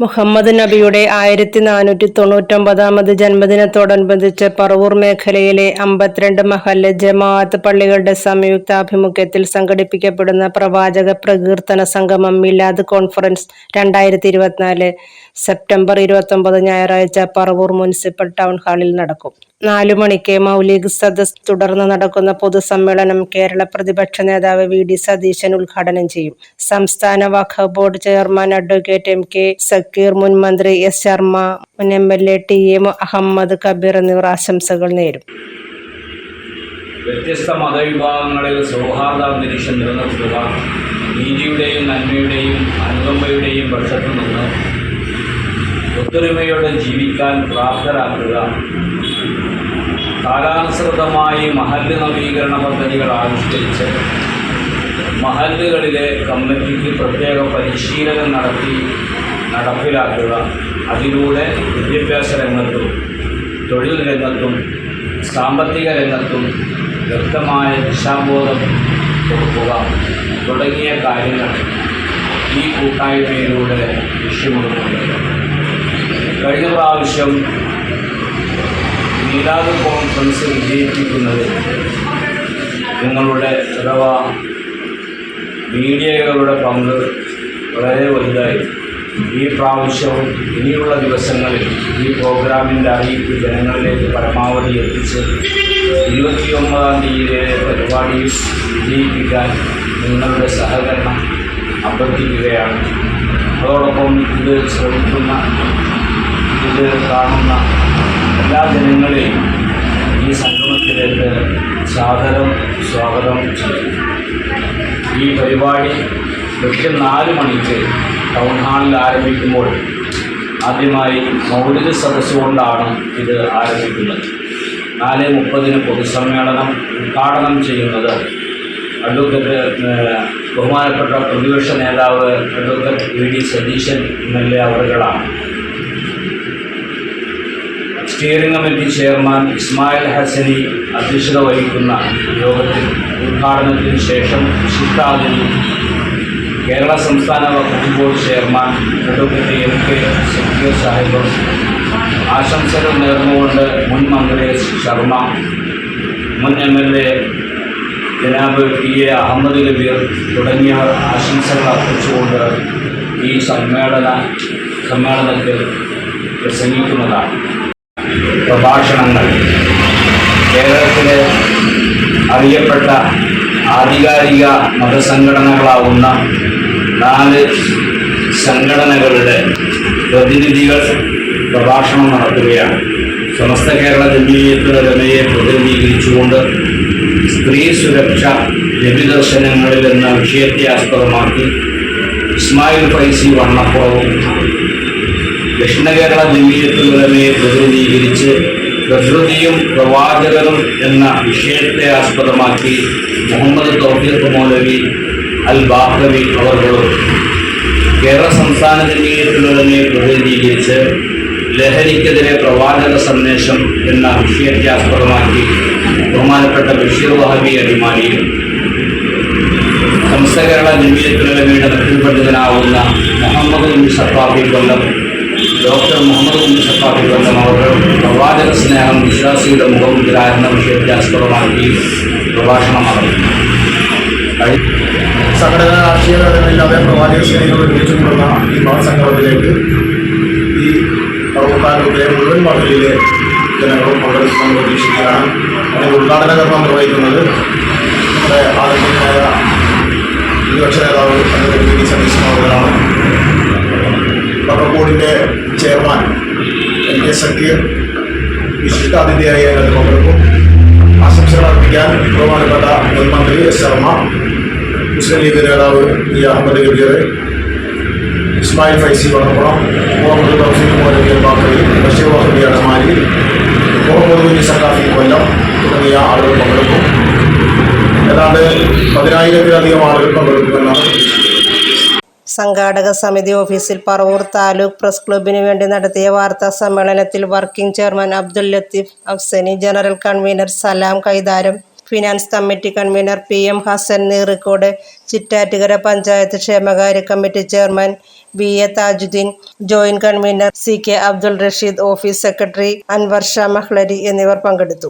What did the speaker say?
മുഹമ്മദ് നബിയുടെ ആയിരത്തി നാനൂറ്റി തൊണ്ണൂറ്റൊമ്പതാമത് ജന്മദിനത്തോടനുബന്ധിച്ച് പറവൂർ മേഖലയിലെ അമ്പത്തിരണ്ട് മഹല്ല് ജമാഅത്ത് പള്ളികളുടെ സംയുക്താഭിമുഖ്യത്തിൽ സംഘടിപ്പിക്കപ്പെടുന്ന പ്രവാചക പ്രകീർത്തന സംഗമം മിലാദ് കോൺഫറൻസ് രണ്ടായിരത്തി ഇരുപത്തിനാല് സെപ്റ്റംബർ ഇരുപത്തൊമ്പത് ഞായറാഴ്ച പറവൂർ മുനിസിപ്പൽ ടൗൺ ഹാളിൽ നടക്കും. നാലു മണിക്ക് മൗലിക് സദസ് തുടർന്ന് നടക്കുന്ന പൊതുസമ്മേളനം കേരള പ്രതിപക്ഷ നേതാവ് വി ഡി സതീശൻ ഉദ്ഘാടനം ചെയ്യും. സംസ്ഥാന Waqf board chairman advocate M K Zakir മുൻ മന്ത്രി എസ് ശർമ്മ മുൻ M L A T M Ahmed Kabir എന്നിവർ ആശംസകൾ നേരും. വ്യത്യസ്ത മതവിഭാഗങ്ങളിൽ സൗഹാർദ്ദ അന്തരീക്ഷം നിലനിർത്തുക നീതിയുടെയും നന്മയുടെയും അനുകമ്പയുടെയും പക്ഷത്തു നിന്ന് ഒത്തൊരുമയോടെ ജീവിക്കാൻ പ്രാപ്തരാക്കുക കാലാനുസൃതമായി മഹല്ല് നവീകരണ പദ്ധതികൾ ആവിഷ്കരിച്ച് മഹല്ലുകളിലെ കമ്മിറ്റിക്ക് പ്രത്യേക പരിശീലനം നടത്തി നടപ്പിലാക്കുക. അതിലൂടെ വിദ്യാഭ്യാസ രംഗത്തും തൊഴിൽ രംഗത്തും സാമ്പത്തിക രംഗത്തും വ്യക്തമായ ദിശാബോധം കൊടുക്കുക തുടങ്ങിയ കാര്യങ്ങൾ ഈ കൂട്ടായ്മയിലൂടെ ലക്ഷ്യമിടുന്നുണ്ട്. കഴിഞ്ഞ പ്രാവശ്യം മീലാദ് കോൺഫറൻസ് വിജയിപ്പിക്കുന്നത് നിങ്ങളുടെ അഥവാ മീഡിയകളുടെ പങ്ക് വളരെ വലുതായി. ഈ പ്രാവശ്യവും ഇനിയുള്ള ദിവസങ്ങളിൽ ഈ പ്രോഗ്രാമിന്റെ അറിയിപ്പ് ജനങ്ങളിലേക്ക് പരമാവധി എത്തിച്ച് ഇരുപത്തിയൊമ്പതാം തീയതിയിലെ പരിപാടിയിൽ വിജയിപ്പിക്കാൻ നിങ്ങളുടെ സഹകരണം അഭ്യർത്ഥിക്കുകയാണ്. അതോടൊപ്പം ഇത് ശ്രമിക്കുന്ന ഇത് കാണുന്ന എല്ലാ ജനങ്ങളെയും ഈ സംഗമത്തിലേക്ക് സാദരം സ്വാഗതം. ചെയ്യും ഈ പരിപാടി കൃത്യം നാല് മണിക്ക് ടൗൺ ഹാളിൽ ആരംഭിക്കുമ്പോൾ ആദ്യമായി മൗലിക സദസ്സുകൊണ്ടാണ് ഇത് ആരംഭിക്കുന്നത്. നാല് മുപ്പതിന് പൊതുസമ്മേളനം ഉദ്ഘാടനം ചെയ്യുന്നത് അഡ്വക്കറ്റ് ബഹുമാനപ്പെട്ട പ്രതിപക്ഷ നേതാവ് advocate V D Satheesan M L A അവറുകളാണ് steering committee chairman Ismail Hasani അധ്യക്ഷത വഹിക്കുന്ന യോഗത്തിൽ ഉദ്ഘാടനത്തിന് ശേഷം വിശിഷ്ടാതിഥി കേരള സംസ്ഥാന Waqf board chairman advocate M K Zakir Sahib ആശംസകൾ നേർന്നുകൊണ്ട് മുൻ മന്ത്രി ശർമ്മ മുൻ എം എൽ എ ജനാബ് ടി എ അഹമ്മദ് കബീർ തുടങ്ങിയവർ ആശംസകൾ അർപ്പിച്ചുകൊണ്ട് ഈ സമ്മേളന സമ്മേളനത്തിൽ പ്രസംഗിക്കുന്നതാണ്. പ്രഭാഷണങ്ങൾ. കേരളത്തിലെ അറിയപ്പെട്ട ആധികാരിക മതസംഘടനകളാവുന്ന നാല് സംഘടനകളുടെ പ്രതിനിധികൾ പ്രഭാഷണം നടത്തുകയാണ്. സമസ്ത കേരള ജമീയത്തുലമയെ പ്രതിനിധീകരിച്ചുകൊണ്ട് സ്ത്രീ സുരക്ഷ രവിദർശനങ്ങളിൽ എന്ന വിഷയത്തെ ആസ്പദമാക്കി ഇസ്മായിൽ ഫൈസി വണ്ണപ്പുറവും ദക്ഷിണ കേരള ജമീയത്തുലമയെ പ്രതിനിധീകരിച്ച് പ്രകൃതിയും പ്രവാചകനും എന്ന വിഷയത്തെ ആസ്പദമാക്കി മുഹമ്മദ് തൗഫീഖ് മൗലവി അൽ ബാഹവി അവർകളും കേരള സംസ്ഥാന ജനീയത്തിലുടനെ പ്രതിനിധീകരിച്ച് ലഹരിക്കെതിരെ പ്രവാചക സന്ദേശം എന്ന വിഷയത്തെ ആസ്പദമാക്കി ബഹുമാനപ്പെട്ട ബഷീർ വഹബി അടിമാലിയും സംസ്ഥ കേരള ജമീയത്തുലമയുടെ പണ്ഡിതനാവുന്ന മുഹമ്മദ് ഇൻ സഫാഫി കൊല്ലം ഡോക്ടർ മുഹമ്മദ് ഉമ്മി ബന്ധം അവർ പ്രവാചക സ്നേഹം വിശ്വാസിയുടെ മുഖം വിഷയത്തെ ആസ്പദമാക്കി പ്രഭാഷണം നടത്തി സംഘടന രാഷ്ട്രീയ ഘടനയില്ലാതെ പ്രവാചക സ്നേഹികൾ ഒരുമിച്ചുകൊണ്ടുള്ള ഈ മഹാസംഗമത്തിലേക്ക് ഈ പ്രവർത്തനത്തിലെ മുഴുവൻ മണ്ഡലിലെ ജനങ്ങളും പങ്കെടുക്കുമെന്ന് പ്രതീക്ഷിക്കുകയാണ്. അതിന് ഉദ്ഘാടന കർമ്മം നിർവഹിക്കുന്നത് നമ്മുടെ ആദരണീയനായ പ്രതിപക്ഷ നേതാവ് അഡ്വക്കേറ്റ് ബോർഡിന്റെ ചെയർമാൻ എം കെ സക്കീർ വിശിഷ്ടാതിഥിയായി പങ്കെടുക്കും ആശംസകൾ അർപ്പിക്കാൻ ബഹുമാനപ്പെട്ട മുൻ മന്ത്രി എസ് ശർമ്മ മുസ്ലിം ലീഗ് നേതാവ് ഇ അഹമ്മദ് ഗബീർ ഇസ്മായിൽ ഫൈസി വടപ്പുറം മുഹമ്മദ് റഫീഖ് മൗലവി ബാക്കറി ബഷീർ വഹബി അടമാലി മുഹമ്മദ് കുഞ്ഞി സക്കാഫി കൊല്ലം തുടങ്ങിയ ആളുകൾ പങ്കെടുക്കും. ഏതാണ്ട് പതിനായിരത്തിലധികം ആളുകൾ പങ്കെടുക്കുമെന്നാണ് സംഘാടക സമിതി ഓഫീസിൽ പറവൂർ താലൂക്ക് പ്രസ് ക്ലബിനു വേണ്ടി നടത്തിയ വാർത്താ സമ്മേളനത്തിൽ working chairman Abdul Latheef Afsani general convener Salam Kaitharam finance committee convener P M Hasan Neerikode Chittattukara panchayat ക്ഷേമകാര്യ committee chairman B A Thajuddeen joint convener C K Abdul Rasheed office secretary Anwar Shah Mahlari എന്നിവർ പങ്കെടുത്തു.